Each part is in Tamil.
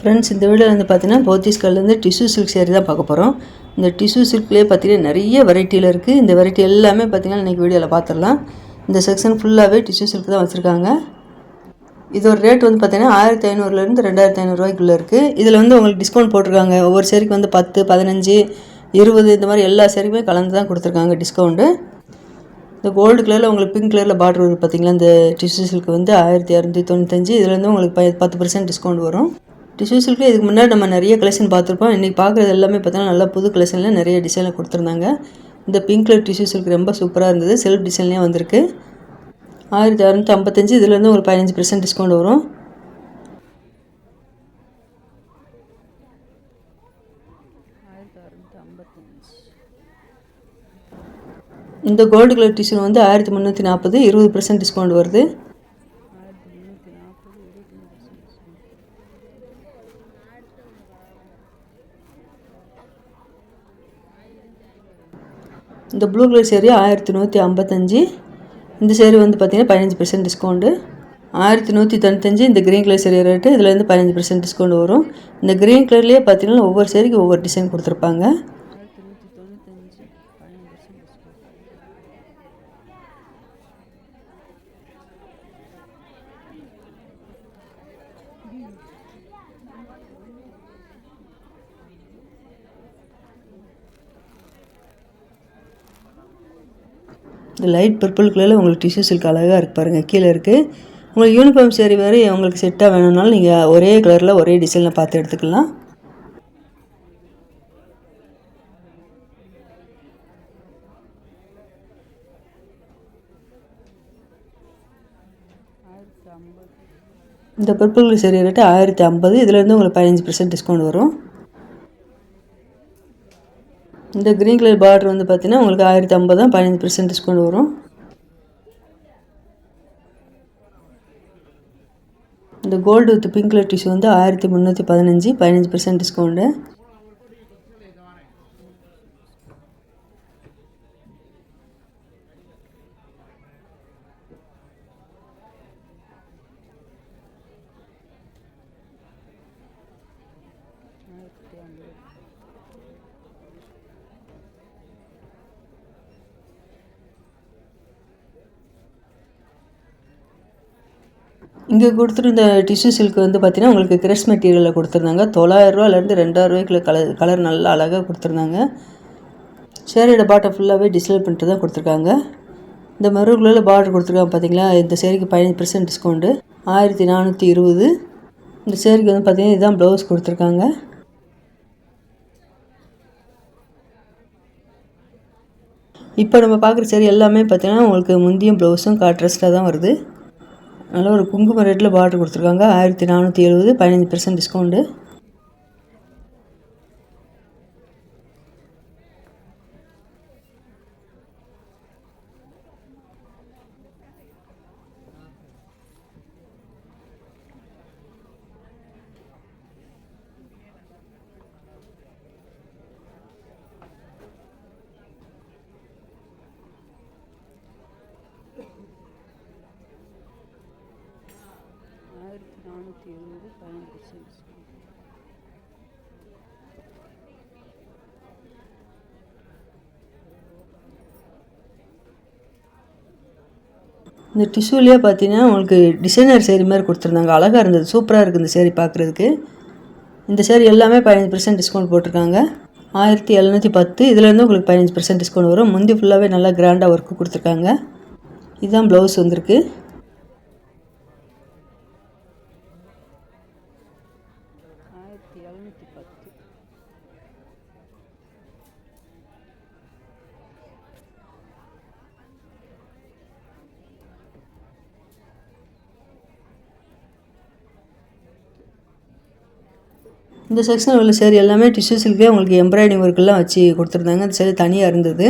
ஃப்ரெண்ட்ஸ் இந்த வீடியோவில் வந்து பார்த்தீங்கன்னா போத்தீஸ்கல்லேருந்து டிஷ்யூ சில்க் சேரீ தான் பார்க்க போகிறோம் இந்த டிஷ்யூ சில்க்லேயே பார்த்தீங்கன்னா நிறைய வெரைட்டியில் இருக்குது இந்த வெரைட்டி எல்லாமே பார்த்தீங்கன்னா இன்றைக்கி வீடியோவில் பார்த்துடலாம் இந்த செக்ஷன் ஃபுல்லாகவே டிஷ்யூ சில்க் தான் வச்சுருக்காங்க. இதோட ரேட் வந்து பார்த்தீங்கன்னா ஆயிரத்தி ஐநூறுலேருந்து ரெண்டாயிரத்தி ஐநூறுரூவாய்க்குள்ளே இருக்குது இதில் வந்து உங்களுக்கு டிஸ்கவுண்ட் போட்டிருக்காங்க. ஒவ்வொரு சேரீக்கு வந்து பத்து பதினஞ்சு இருபது இந்த மாதிரி எல்லா சேரீக்குமே கலந்து தான் கொடுத்துருக்காங்க டிஸ்கவுண்ட்டு இந்த கோல்டு கலரில் உங்களுக்கு பிங்க் கலரில் பார்டர் வருது பார்த்தீங்களா இந்த டிஷ்யூ சில்க் வந்து ஆயிரத்தி இரநூத்தி தொண்ணூத்தஞ்சு. இதில் வந்து உங்களுக்கு ப பத்து பர்சன்ட் டிஸ்கவுண்ட் வரும். டிஷ்யூ சில்க்கு இதுக்கு முன்னாடி நம்ம நிறைய கலெக்ஷன் பார்த்துருப்போம். இன்றைக்கி பார்க்குறது எல்லாமே பார்த்தீங்கன்னா நல்லா புது கலெக்ஷனில் நிறைய டிசைனில் கொடுத்துருந்தாங்க. இந்த பிங்க் கலர் டிஷ்யூ சில்க் ரொம்ப சூப்பராக இருந்தது. செல்ஃப் டிசைன்லேயே வந்திருக்கு. ஆயிரத்தி அறநூற்றி ஐம்பத்தஞ்சு இதுலேருந்து ஒரு பதினஞ்சு பர்சன்ட் டிஸ்கவுண்ட் வரும். இந்த கோல்டு கலர் டிஷ்யூ வந்து ஆயிரத்தி முந்நூற்றி நாற்பது இருபது பர்சன்ட் டிஸ்கவுண்ட் வருது. இந்த ப்ளூ கலர் சேரீ ஆயிரத்தி நூற்றி ஐம்பத்தஞ்சு. இந்த சேரீ வந்து பார்த்தீங்கன்னா பதினஞ்சு பர்சன்ட் டிஸ்கவுண்ட்டு ஆயிரத்தி நூற்றி தொண்ணூத்தஞ்சு இந்த க்ரீன் கலர் சேரீ ரேட்டு இதில் வந்து பதினஞ்சு பர்சன்ட் டிஸ்கவுண்ட் வரும். இந்த க்ரீன் கலர்லேயே பார்த்தீங்கன்னா ஒவ்வொரு சேரீக்கு ஒவ்வொரு டிசைன் கொடுத்துருப்பாங்க. இந்த லைட் பர்பிள் கலரில் உங்களுக்கு டிஷ்யூ சில்க் அழகாக இருக்கு பாருங்கள் கீழே இருக்குது உங்களுக்கு யூனிஃபார்ம் சேரீ வேறு உங்களுக்கு செட்டாக வேணும்னாலும் நீங்கள் ஒரே கலரில் ஒரே டிசைனில் பார்த்து எடுத்துக்கலாம். இந்த பர்பிள் சரி சேரீ ரேட்டு ஆயிரத்தி ஐம்பது. இதுலேருந்து உங்களுக்கு பதினஞ்சு பர்சன்ட் டிஸ்கவுண்ட் வரும். இந்த க்ரீன் கலர் பார்டர் வந்து பார்த்தீங்கன்னா உங்களுக்கு ஆயிரத்தி ஐம்பது தான் பதினஞ்சு பர்சன்ட் டிஸ்கவுண்ட் வரும். இந்த gold with pink colour tissue வந்து ஆயிரத்தி முந்நூற்றி பதினஞ்சு பதினஞ்சு பர்சன்ட் டிஸ்கவுண்ட்டு இங்கே கொடுத்துருந்த டிஷ்யூ சில்க் வந்து பார்த்தீங்கன்னா உங்களுக்கு கிரஷ் மெட்டீரியலில் கொடுத்துருந்தாங்க. தொள்ளாயிரரூவாலேருந்து ரெண்டாயிரரூவாய்க்குள்ள கலர் கலர் நல்லா அழகாக கொடுத்துருந்தாங்க. சேரீட பாட்டை ஃபுல்லாகவே டிஸ்பிளே பண்ணிட்டு தான் கொடுத்துருக்காங்க. இந்த மருகுள்ள பார்டர் கொடுத்துருக்காங்க பார்த்தீங்களா இந்த சேரீக்கு பதினஞ்சு பர்சன்ட் டிஸ்கவுண்ட்டு ஆயிரத்தி நானூற்றி இருபது. இந்த சேரீக்கு வந்து பார்த்தீங்கன்னா இதுதான் ப்ளவுஸ் கொடுத்துருக்காங்க. இப்போ நம்ம பார்க்குற சேரீ எல்லாமே பார்த்தீங்கன்னா உங்களுக்கு முந்தியும் ப்ளவுஸும் காட்ரஸ்ட்டாக தான் வருது. நல்ல ஒரு குங்கும ரேட்டில் பார்டர் கொடுத்துருக்காங்க. ஆயிரத்தி நானூற்றி எழுபது பதினஞ்சு பர்சன்ட் டிஸ்கவுண்ட்டு ஆயிரத்தி நானூற்றி எழுபது பதினஞ்சு பர்சன்ட் இந்த டிஷ்யூலேயே பார்த்தீங்கன்னா உங்களுக்கு டிசைனர் சேரீ மாதிரி கொடுத்துருந்தாங்க. அழகாக இருந்தது. சூப்பராக இருக்குது இந்த சேரீ பார்க்குறதுக்கு. இந்த சேரீ எல்லாமே பதினஞ்சு பர்சன்ட் டிஸ்கவுண்ட் போட்டிருக்காங்க. ஆயிரத்தி எழுநூற்றி பத்து. இதுலேருந்து உங்களுக்கு பதினஞ்சு பர்சன்ட் டிஸ்கவுண்ட் வரும். முந்தி ஃபுல்லாகவே நல்லா கிராண்டாக ஒர்க்கு கொடுத்துருக்காங்க. இதுதான் ப்ளவுஸ் வந்திருக்கு. இந்த செக்ஷனில் உள்ள சேரீ எல்லாமே டிஷ்யூ சில்கே உங்களுக்கு எம்ப்ராய்டிங் ஒர்க்கெல்லாம் வச்சு கொடுத்துருந்தாங்க. அந்த சேரீ தனியாக இருந்தது.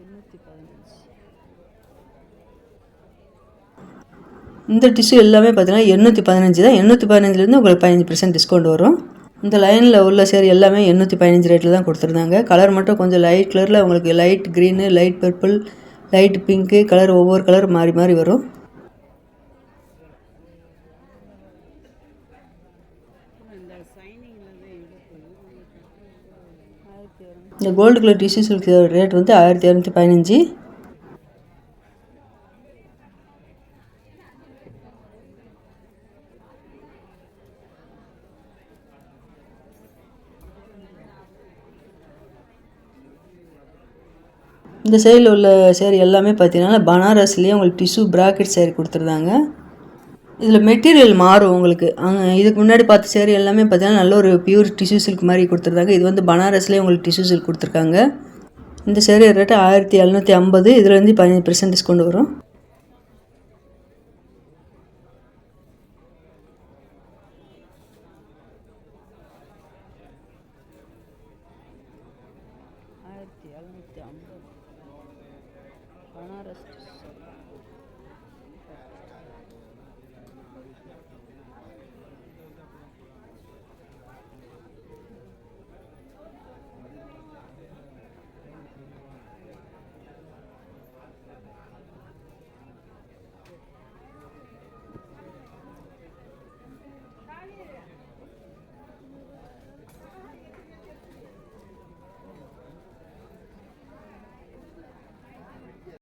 எண்ணூற்றி பதினஞ்சு. இந்த டிஷ்யூ எல்லாமே பார்த்தீங்கன்னா எண்ணூற்றி பதினஞ்சு தான். எண்ணூற்றி பதினஞ்சுலேருந்து உங்களுக்கு பதினஞ்சு பர்சன்ட் டிஸ்கவுண்ட் வரும். இந்த லைனில் உள்ள சேர் எல்லாமே எண்ணூற்றி பதினஞ்சு ரேட்டில் தான் கொடுத்துருந்தாங்க. கலர் மட்டும் கொஞ்சம் லைட் கலரில் உங்களுக்கு light green light purple light pink colour ஒவ்வொரு கலர் மாறி மாறி வரும். இந்த gold colour tissue silk rate வந்து ஆயிரத்தி இரநூத்தி பதினஞ்சு. இந்த சைடில் உள்ள சேரீ எல்லாமே பார்த்தீங்கன்னா பனாரஸ்லேயே உங்களுக்கு டிஷ்யூ ப்ராக்கெட் சேரீ கொடுத்துருந்தாங்க. இதில் மெட்டீரியல் மாறும் உங்களுக்கு. அங்கே இதுக்கு முன்னாடி பார்த்த சேரீ எல்லாமே பார்த்தீங்கன்னா நல்ல ஒரு பியூர் டிஷ்யூ சில்க் மாதிரி கொடுத்துருந்தாங்க. இது வந்து பனாரஸ்லேயே உங்களுக்கு டிஷ்யூ சில்க் கொடுத்துருக்காங்க. இந்த சேரீ ரேட்டு ஆயிரத்தி எழுநூற்றி ஐம்பது இதுலேருந்து பதினஞ்சு பர்சன்ட் டிஸ்கவுண்ட் வரும். ஆயிரத்தி எழுநூற்றி ஐம்பது. Вона розтусована.